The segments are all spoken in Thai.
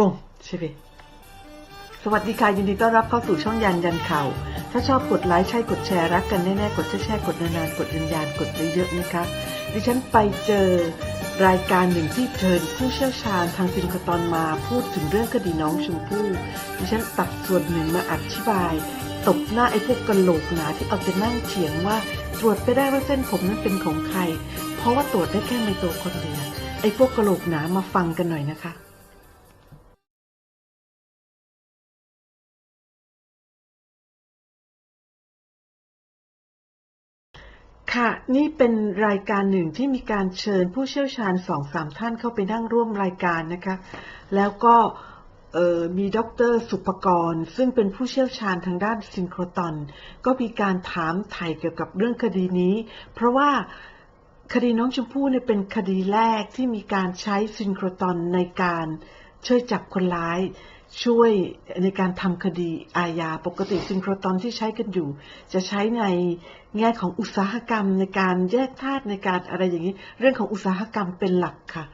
บ่งใช่ไหมสวัสดีค่ะ ยินดีต้อนรับเข้าสู่ช่องยันยันข่าว ถ้าชอบกดไลค์ใช่กดแชร์รักกันแน่ๆ กดแชร์ๆกดนานๆ กดยืนยันกดเยอะๆนะคะ ดิฉันไปเจอรายการหนึ่งที่เชิญผู้เชี่ยวชาญทางซินคตอนมาพูดถึงเรื่องคดีน้องชมพู่ดิฉันตัดส่วนหนึ่งมาอธิบาย ตบหน้าไอ้พวกกระโหลกหนาที่เอาจะนั่งเถียงว่าตรวจไปได้ว่าเส้นผมนั้นเป็นของใคร เพราะว่าตรวจได้แค่ไมโตคนเดียวไอ้พวกกระโหลกหนามาฟังกันหน่อยนะคะ ค่ะ นี่เป็นรายการหนึ่งที่มีการเชิญผู้เชี่ยวชาญสองสามท่านเข้าไปนั่งร่วมรายการนะคะ แล้วก็มีดรสุภกรซึ่งเป็นผู้เชี่ยวชาญทางด้านซินโครตอน ก็มีการถามไถ่เกี่ยวกับเรื่องคดีนี้ เพราะว่าคดีน้องชมพู่เนี่ยเป็นคดีแรกที่มีการใช้ซินโครตอนในการช่วยจับคนร้าย ช่วยในการทำคดีอาญาปกติซินโครตอนที่ใช้กันอยู่ จะใช้ใน แง่ของอุตสาหกรรมในการแยกธาตุในการอะไรอย่างนี้ เรื่องของอุตสาหกรรมเป็นหลักค่ะ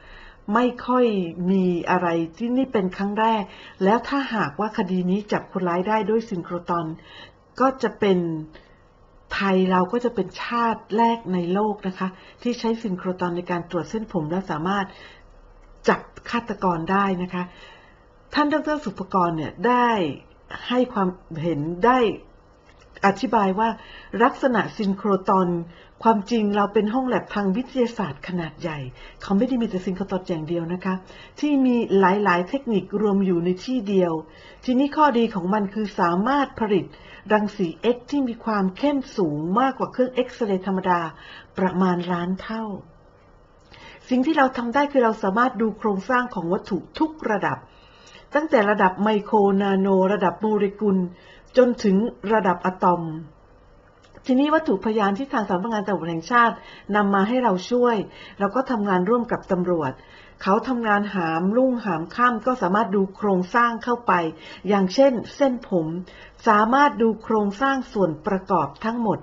ไม่ค่อยมีอะไรที่นี่เป็นครั้งแรก แล้วถ้าหากว่าคดีนี้จับคนร้ายได้ด้วยซินโครตอน ก็จะเป็นไทยเราก็จะเป็นชาติแรกในโลกนะคะ ที่ใช้ซินโครตอนในการตรวจเส้นผมและสามารถจับฆาตกรได้นะคะ ท่านดรสุภกรเนี่ยได้ให้ความเห็นได้ อธิบายว่าลักษณะซินโครตอน ความจริงเราเป็นห้องแลบทางวิทยาศาสตร์ขนาดใหญ่ เขาไม่ได้มีแต่ซินโครตอนอย่างเดียวนะคะ ที่มีหลาย ๆ เทคนิครวมอยู่ในที่เดียว ทีนี้ข้อดีของมันคือสามารถผลิตรังสี X ที่มีความเข้มสูงมากกว่าเครื่องเอ็กซเรย์ธรรมดาประมาณล้านเท่า สิ่งที่เราทำได้คือเราสามารถดูโครงสร้างของวัตถุทุกระดับ ตั้งแต่ระดับไมโครนาโน ระดับโมเลกุล จนถึงระดับอะตอม ทีนี้วัตถุพยานที่ทางสำนักงานตำรวจแห่งชาตินำมาให้เราช่วย เราก็ทำงานร่วมกับตำรวจ เขาทำงานหามรุ่งหามค่ำก็สามารถดูโครงสร้างเข้าไป อย่างเช่น เส้นผม สามารถดูโครงสร้างส่วนประกอบทั้งหมด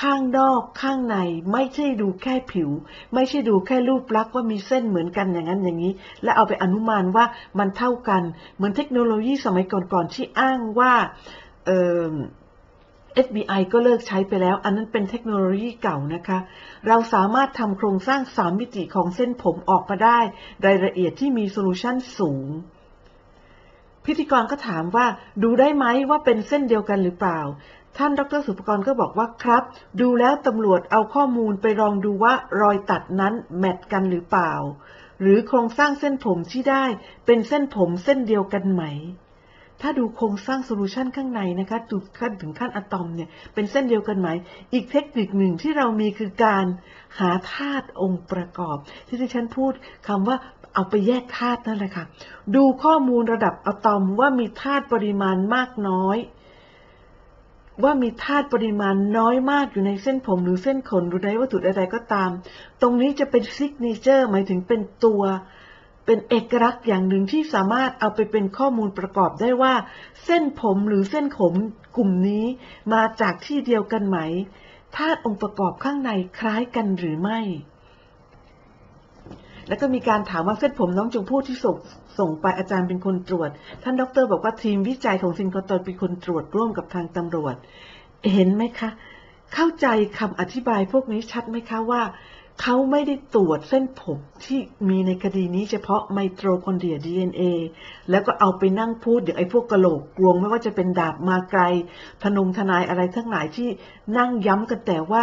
ข้างนอกข้างในไม่ใช่ดูแค่ผิว ไม่ใช่ดูแค่รูปลักษณ์ว่ามีเส้นเหมือนกันอย่างนั้นอย่างนี้ และเอาไปอนุมานว่ามันเท่ากัน เหมือนเทคโนโลยีสมัยก่อนๆที่อ้างว่า FBI ก็เลิกใช้ไปแล้ว อันนั้นเป็นเทคโนโลยีเก่านะคะ เราสามารถทำโครงสร้างสามมิติของเส้นผมออกมาได้ รายละเอียดที่มีโซลูชันสูง พิธีกรก็ถามว่าดูได้ไหมว่าเป็นเส้นเดียวกันหรือเปล่า ท่านดรสุภกรก็บอกว่าครับ ดูแล้วตำรวจเอาข้อมูลไปลองดูว่ารอยตัดนั้นแมทกันหรือเปล่า หรือโครงสร้างเส้นผมที่ได้เป็นเส้นผมเส้นเดียวกันไหม ถ้าดูโครงสร้างโซลูชันข้างในนะคะดูขั้นถึงขั้นอะตอมเนี่ยเป็นเส้นเดียวกันไหม อีกเทคนิคหนึ่งที่เรามีคือการหาธาตุองค์ประกอบ ที่ที่ฉันพูดคำว่าเอาไปแยกธาตุนั่นแหละค่ะ ดูข้อมูลระดับอะตอมว่ามีธาตุปริมาณมากน้อย ว่ามีธาตุปริมาณน้อยมากอยู่ในเส้นผมหรือเส้นขนหรือในวัตถุใดๆก็ตาม ตรงนี้จะเป็นซิกเนเจอร์หมายถึงเป็นตัว เป็นเอกลักษณ์อย่างหนึ่งที่สามารถเอาไปเป็นข้อมูลประกอบได้ว่า เส้นผมหรือเส้นขมกลุ่มนี้มาจากที่เดียวกันไหมธาตุองค์ประกอบข้างในคล้ายกันหรือไม่ แล้วก็มีการถามว่าเส้นผมน้องชมพู่ที่ส่งส่งไปอาจารย์เป็นคนตรวจ ท่านดร บอกว่าทีมวิจัยของซินคอตอนเป็นคนตรวจร่วมกับทางตำรวจ เห็นไหมคะ เข้าใจคำอธิบายพวกนี้ชัดไหมคะว่า เขาไม่ได้ตรวจเส้นผมที่มีในคดีนี้เฉพาะไมโตคอนเดรีย DNA แล้วก็เอาไปนั่งพูดอย่างไอ้พวกกระโหลกกลวง ไม่ว่าจะเป็นดาบมาไกลทนงทนายอะไรทั้งหลายที่นั่งย้ำกันแต่ว่า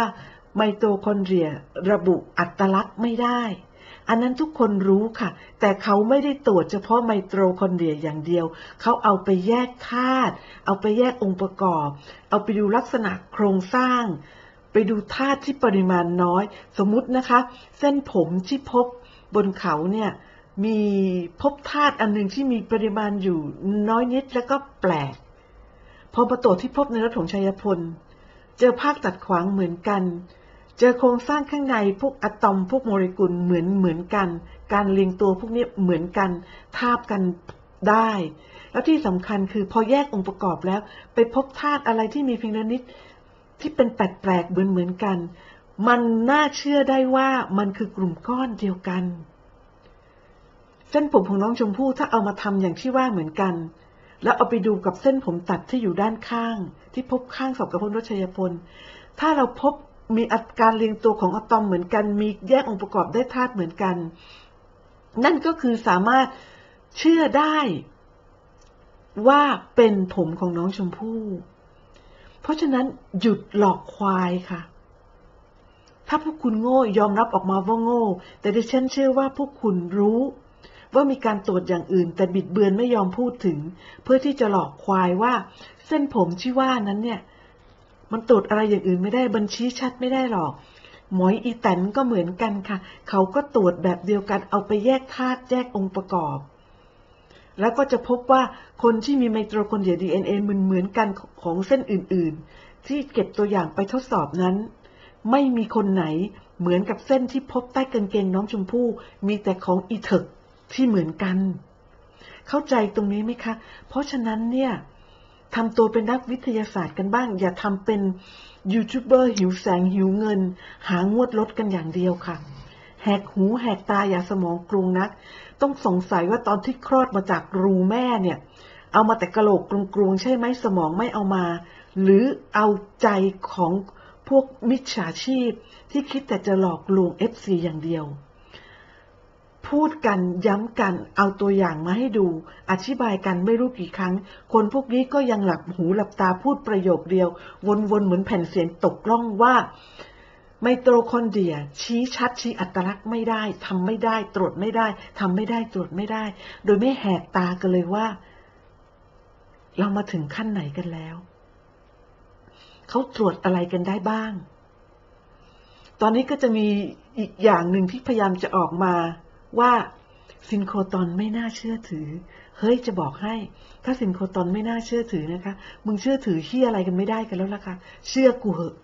ไมโตคอนเดรียระบุอัตลักษณ์ไม่ได้ อันนั้นทุกคนรู้ค่ะ แต่เขาไม่ได้ตรวจเฉพาะไมโตคอนเดรียอย่างเดียว เขาเอาไปแยกธาตุเอาไปแยกองค์ประกอบ เอาไปดูลักษณะโครงสร้าง ไปดูธาตุที่ปริมาณน้อย สมมุตินะคะ เส้นผมที่พบบนเขาเนี่ยมีพบธาตุอันหนึ่งที่มีปริมาณอยู่น้อยนิดแล้วก็แปลก พอมาตรวจที่พบในรถของชัยพล เจอภาคตัดขวางเหมือนกัน เจอโครงสร้างข้างในพวกอะตอมพวกโมเลกุลเหมือนเหมือนกัน การเรียงตัวพวกนี้เหมือนกัน ทาบกันได้ แล้วที่สำคัญคือพอแยกองค์ประกอบแล้ว ไปพบธาตุอะไรที่มีเพียงละนิด ที่เป็นแปลกๆเหมือนเหมือนกัน มันน่าเชื่อได้ว่ามันคือกลุ่มก้อนเดียวกัน เส้นผมของน้องชมพู่ถ้าเอามาทำอย่างที่ว่าเหมือนกัน แล้วเอาไปดูกับเส้นผมตัดที่อยู่ด้านข้าง ที่พบข้างศพกับพลรชยพล ถ้าเราพบมีอาการเรียงตัวของอะตอมเหมือนกัน มีแยกองค์ประกอบได้ธาตุเหมือนกัน นั่นก็คือสามารถเชื่อได้ว่าเป็นผมของน้องชมพู่ เพราะฉะนั้นหยุดหลอกควายค่ะ ถ้าพวกคุณโง่ยอมรับออกมาว่าโง่ แต่ดิฉันเชื่อว่าพวกคุณรู้ ว่ามีการตรวจอย่างอื่น แต่บิดเบือนไม่ยอมพูดถึง เพื่อที่จะหลอกควายว่า เส้นผมที่ว่านั้นเนี่ย มันตรวจอะไรอย่างอื่นไม่ได้บัญชีชัดไม่ได้หรอกหมอยอีแตนก็เหมือนกันค่ะ เขาก็ตรวจแบบเดียวกันเอาไปแยกธาตุแยกองค์ประกอบ แล้วก็จะพบว่าคนที่มีไมโตคอนเดรีย DNA เหมือนเหมือนกันของเส้นอื่น ๆ ที่เก็บตัวอย่างไปทดสอบนั้น ไม่มีคนไหนเหมือนกับเส้นที่พบใต้กางเกงน้องชมพู่ มีแต่ของอีเถกที่เหมือนกัน เข้าใจตรงนี้ไหมคะ เพราะฉะนั้นเนี่ยทำตัวเป็นนักวิทยาศาสตร์กันบ้าง อย่าทำเป็นยูทูบเบอร์หิวแสงหิวเงิน หางวดลดกันอย่างเดียวค่ะ แหกหูแหกตาอย่าสมองกรุงนัก ต้องสงสัยว่าตอนที่คลอดมาจากรูแม่เนี่ย เอามาแต่กระโหลกกรุงๆใช่ไหมสมองไม่เอามา หรือเอาใจของพวกมิจฉาชีพที่คิดแต่จะหลอกลวง FC อย่างเดียว พูดกันย้ำกันเอาตัวอย่างมาให้ดู อธิบายกันไม่รู้กี่ครั้ง คนพวกนี้ก็ยังหลับหูหลับตาพูดประโยคเดียว วนๆเหมือนแผ่นเสียงตกล่องว่า ไมโตคอนเดรียชี้ชัดชี้อัตลักษณ์ไม่ได้ทำไม่ได้ตรวจไม่ได้ทำไม่ได้ตรวจไม่ได้ โดยไม่แหกตากันเลยว่า เรามาถึงขั้นไหนกันแล้วเขาตรวจอะไรกันได้บ้าง ตอนนี้ก็จะมีอีกอย่างหนึ่งที่พยายามจะออกมาว่าซินโครตอนไม่น่าเชื่อถือ เฮ้ยจะบอกให้ ถ้าซินโครตอนไม่น่าเชื่อถือนะคะ มึงเชื่อถือที่อะไรกันไม่ได้กันแล้วล่ะค่ะ เชื่อกูเหอะ